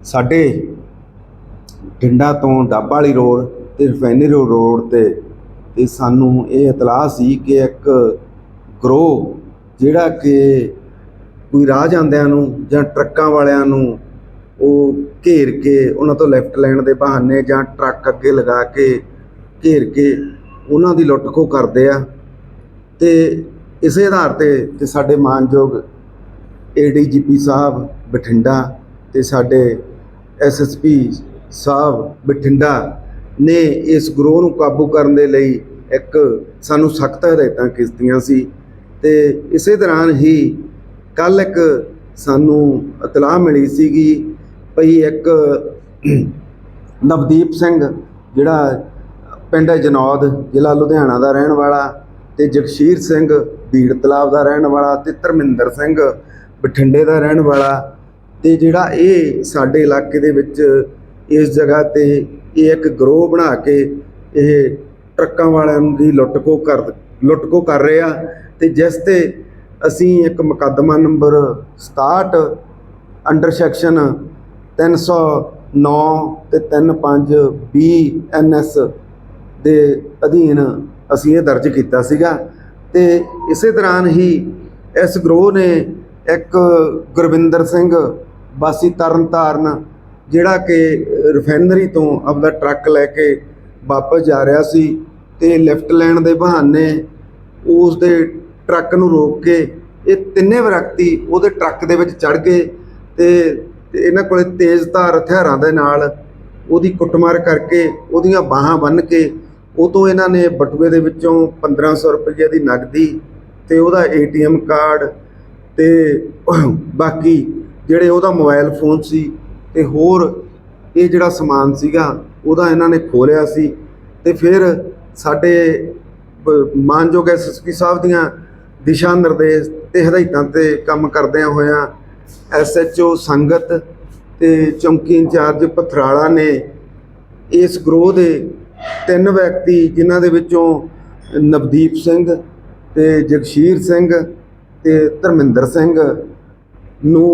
ਸਾਡੇ ਡਿੰਡਾ ਤੋਂ ਡੱਬ ਵਾਲੀ ਰੋਡ ਤੇ ਰਿਫਾਈਨਰੀ ਰੋਡ ਤੇ ਤੇ ਸਾਨੂੰ ਇਹ ਇਤਲਾਹ ਸੀ ਕਿ ਇੱਕ ਗਰੋਹ ਜਿਹੜਾ ਕਿ ਕੋਈ ਰਾਹ ਜਾਂਦਿਆਂ ਨੂੰ ਜਾਂ ਟਰੱਕਾਂ ਵਾਲਿਆਂ ਨੂੰ ਉਹ ਘੇਰ ਕੇ ਉਹਨਾਂ ਤੋਂ ਲੈਫਟ ਲੈਣ ਦੇ ਬਹਾਨੇ ਜਾਂ ਟਰੱਕ ਅੱਗੇ ਲਗਾ ਕੇ ਘੇਰ ਕੇ ਉਹਨਾਂ ਦੀ ਲੁੱਟ ਖੋਹ ਕਰਦੇ ਆ। ਤੇ ਇਸੇ ਆਧਾਰ ਤੇ ਤੇ ਸਾਡੇ ਮਾਨਯੋਗ ਏਡੀਜੀਪੀ ਸਾਹਿਬ ਬਠਿੰਡਾ ਤੇ ਸਾਡੇ ਐਸਐਸਪੀ ਸਾਹਿਬ ਬਠਿੰਡਾ ਨੇ ਇਸ ਗਰੋਹ ਨੂੰ ਕਾਬੂ ਕਰਨ ਦੇ ਲਈ ਇੱਕ ਸਾਨੂੰ ਸਖਤ ਹਦਾਇਤਾਂ ਕੀਤੀਆਂ ਸੀ ਤੇ ਇਸੇ ਦੌਰਾਨ ਹੀ ਕੱਲ ਇੱਕ ਸਾਨੂੰ ਇਤਲਾਹ ਮਿਲੀ ਸੀਗੀ ਭਈ ਇੱਕ ਨਵਦੀਪ ਸਿੰਘ, ਜਿਹੜਾ ਪਿੰਡ ਜਨੌਦ, ਜ਼ਿਲ੍ਹਾ ਲੁਧਿਆਣਾ ਦਾ ਰਹਿਣ ਵਾਲਾ ਤੇ ਜਗਸ਼ੀਰ ਸਿੰਘ, ਬੀੜ ਤਲਾਬ ਦਾ ਰਹਿਣ ਵਾਲਾ ਤੇ ਧਰਮਿੰਦਰ ਸਿੰਘ, ਬਠਿੰਡੇ ਦਾ ਰਹਿਣ ਵਾਲਾ ਤੇ ਜਿਹੜਾ ਇਹ ਸਾਡੇ ਇਲਾਕੇ ਦੇ ਵਿੱਚ ਇਸ ਜਗ੍ਹਾ ਤੇ ਇਹ ਇੱਕ ਗਰੋਹ ਬਣਾ ਕੇ ਇਹ ਟਰੱਕਾਂ ਵਾਲਿਆਂ ਦੀ ਲੁੱਟਕੋ ਕਰ ਲੁੱਟਕੋ ਕਰ ਰਹੇ ਆ ਤੇ ਜਿਸ ਤੇ ਅਸੀਂ ਇੱਕ ਮੁਕੱਦਮਾ ਨੰਬਰ 67 ਅੰਡਰ ਸੈਕਸ਼ਨ 309 ਤੇ 35 ਬੀ ਐਨਐਸ ਦੇ ਅਧੀਨ ਅਸੀਂ ਇਹ ਦਰਜ ਕੀਤਾ ਸੀਗਾ ਤੇ ਇਸੇ ਦੌਰਾਨ ਹੀ ਇਸ ਗਰੋਹ ਨੇ ਇੱਕ ਗੁਰਵਿੰਦਰ ਸਿੰਘ ਵਾਸੀ ਤਰਨਤਾਰਨ, ਜਿਹੜਾ ਕਿ ਰਿਫਾਈਨਰੀ ਤੋਂ ਆਪਦਾ ਟਰੱਕ ਲੈ ਕੇ ਵਾਪਸ ਜਾ ਰਿਹਾ ਸੀ ਤੇ ਲਿਫਟ ਲੈਣ ਦੇ ਬਹਾਨੇ ਉਸ ਦੇ ਟਰੱਕ ਨੂੰ ਰੋਕ ਕੇ ਇਹ ਤਿੰਨੇ ਵਿਅਕਤੀ ਉਹਦੇ ਟਰੱਕ ਦੇ ਵਿੱਚ ਚੜ ਗਏ ਤੇ ਤੇ ਇਹਨਾਂ ਕੋਲੇ ਤੇਜ਼ਧਾਰ ਹਥਿਆਰਾਂ ਦੇ ਨਾਲ ਉਹਦੀ ਕੁੱਟਮਾਰ ਕਰਕੇ ਉਹਦੀਆਂ ਬਾਹਾਂ ਬੰਨ੍ਹ ਕੇ ਉਹ ਤੋਂ ਇਹਨਾਂ ਨੇ ਬਟੂਏ ਦੇ ਵਿੱਚੋਂ 1500 ਰੁਪਏ ਦੀ ਨਗਦੀ ਤੇ ਉਹਦਾ ਏਟੀਐਮ ਕਾਰਡ ਤੇ ਬਾਕੀ ਜਿਹੜੇ ਉਹਦਾ ਮੋਬਾਈਲ ਫੋਨ ਸੀ ਤੇ ਹੋਰ ਇਹ ਜਿਹੜਾ ਸਮਾਨ ਸੀਗਾ, ਉਹਦਾ ਇਹਨਾਂ ਨੇ ਖੋਲਿਆ ਸੀ ਤੇ ਫਿਰ ਸਾਡੇ ਬ- ਮਾਨਯੋਗ ਐਸਐਸਪੀ ਸਾਹਿਬ ਦੀਆਂ ਦਿਸ਼ਾ ਨਿਰਦੇਸ਼ ਤੇ ਹਦਾਇਤਾਂ ਤੇ ਕੰਮ ਕਰਦਿਆਂ ਹੋਇਆਂ ਐਸਐਚਓ ਸੰਗਤ ਤੇ ਚੌਂਕੀ ਇੰਚਾਰਜ ਪਥਰਾਲਾ ਨੇ ਇਸ ਗਰੋਹ ਦੇ ਤਿੰਨ ਵਿਅਕਤੀ, ਜਿਨ੍ਹਾਂ ਦੇ ਵਿੱਚੋਂ ਨਵਦੀਪ ਸਿੰਘ ਤੇ ਜਗਸ਼ੀਰ ਸਿੰਘ ਤੇ ਧਰਮਿੰਦਰ ਸਿੰਘ ਨੂੰ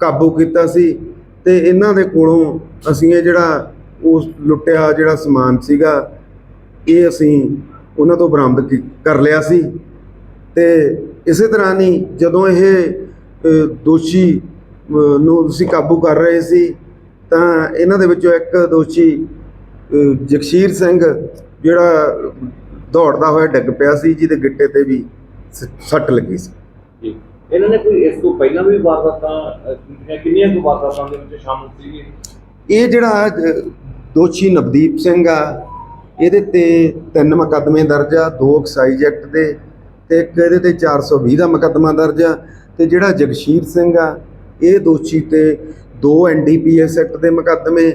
ਕਾਬੂ ਕੀਤਾ ਸੀ ਤੇ ਇਹਨਾਂ ਦੇ ਕੋਲੋਂ ਅਸੀਂ ਇਹ ਜਿਹੜਾ ਉਸ ਲੁੱਟਿਆ ਜਿਹੜਾ ਸਮਾਨ ਸੀਗਾ, ਇਹ ਅਸੀਂ ਉਹਨਾਂ ਤੋਂ ਬਰਾਮਦ ਕੀ- ਕਰ ਲਿਆ ਸੀ। ਤੇ ਇਸੇ ਤਰ੍ਹਾਂ ਹੀ ਜਦੋਂ ਇਹ ਦੋਸ਼ੀ ਨੂੰ ਅਸੀਂ ਕਾਬੂ ਕਰ ਰਹੇ ਸੀ, ਤਾਂ ਇਹਨਾਂ ਦੇ ਵਿੱਚੋਂ ਇੱਕ ਦੋਸ਼ੀ ਜਗਸ਼ੀਰ ਸਿੰਘ ਜਿਹੜਾ ਦੌੜਦਾ ਹੋਇਆ ਡਿੱਗ ਪਿਆ ਸੀ, ਜਿਹਦੇ ਗਿੱਟੇ ਤੇ ਵੀ ਸੱਟ ਲੱਗੀ ਸੀ। ਇਹਨਾਂ ਨੇ ਕੋਈ ਇਸ ਤੋਂ ਪਹਿਲਾਂ ਵੀ ਵਾਰਦਾਤਾਂ ਕੀਤੀਆਂ? ਕਿੰਨੀਆਂ ਕੁ ਵਾਰਦਾਤਾਂ ਦੇ ਵਿੱਚ ਸ਼ਾਮਲ ਸੀਗੇ ਇਹ ਜਿਹੜਾ ਦੋਸ਼ੀ ਨਵਦੀਪ ਸਿੰਘ ਆ, ਇਹਦੇ ਤੇ ਤਿੰਨ ਮੁਕੱਦਮੇ ਦਰਜ ਆ, ਦੋ ਐਕਸਾਈਜ਼ ਐਕਟ ਦੇ ਤੇ ਇੱਕ ਇਹਦੇ ਤੇ 420 ਦਾ ਮੁਕੱਦਮਾ ਦਰਜ ਆ ਤੇ ਜਿਹੜਾ ਜਗਸ਼ੀਰ ਸਿੰਘ ਆ, ਇਹ ਦੋਸ਼ੀ ਤੇ ਦੋ ਐਨਡੀਪੀਐਸ ਐਕਟ ਦੇ ਮੁਕੱਦਮੇ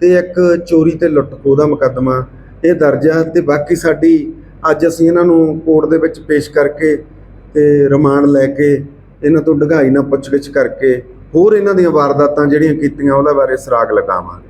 ਤੇ ਇੱਕ ਚੋਰੀ ਤੇ ਲੁੱਟ ਦਾ ਮੁਕੱਦਮਾ ਇਹ ਦਰਜ ਆ ਤੇ ਬਾਕੀ ਸਾਡੀ ਅੱਜ ਅਸੀਂ ਇਹਨਾਂ ਨੂੰ ਕੋਰਟ ਦੇ ਵਿੱਚ ਪੇਸ਼ ਕਰਕੇ ਤੇ ਰਿਮਾਂਡ ਲੈ ਕੇ ਇਹਨਾਂ ਤੋਂ ਡਗਾਈ ਨਾ ਪੁੱਛਗਿੱਛ ਕਰਕੇ ਹੋਰ ਇਹਨਾਂ ਦੀਆਂ ਵਾਰਦਾਤਾਂ ਜਿਹੜੀਆਂ ਕੀਤੀਆਂ, ਉਹਦੇ ਬਾਰੇ ਸੁਰਾਗ ਲਗਾਵਾਂਗੇ।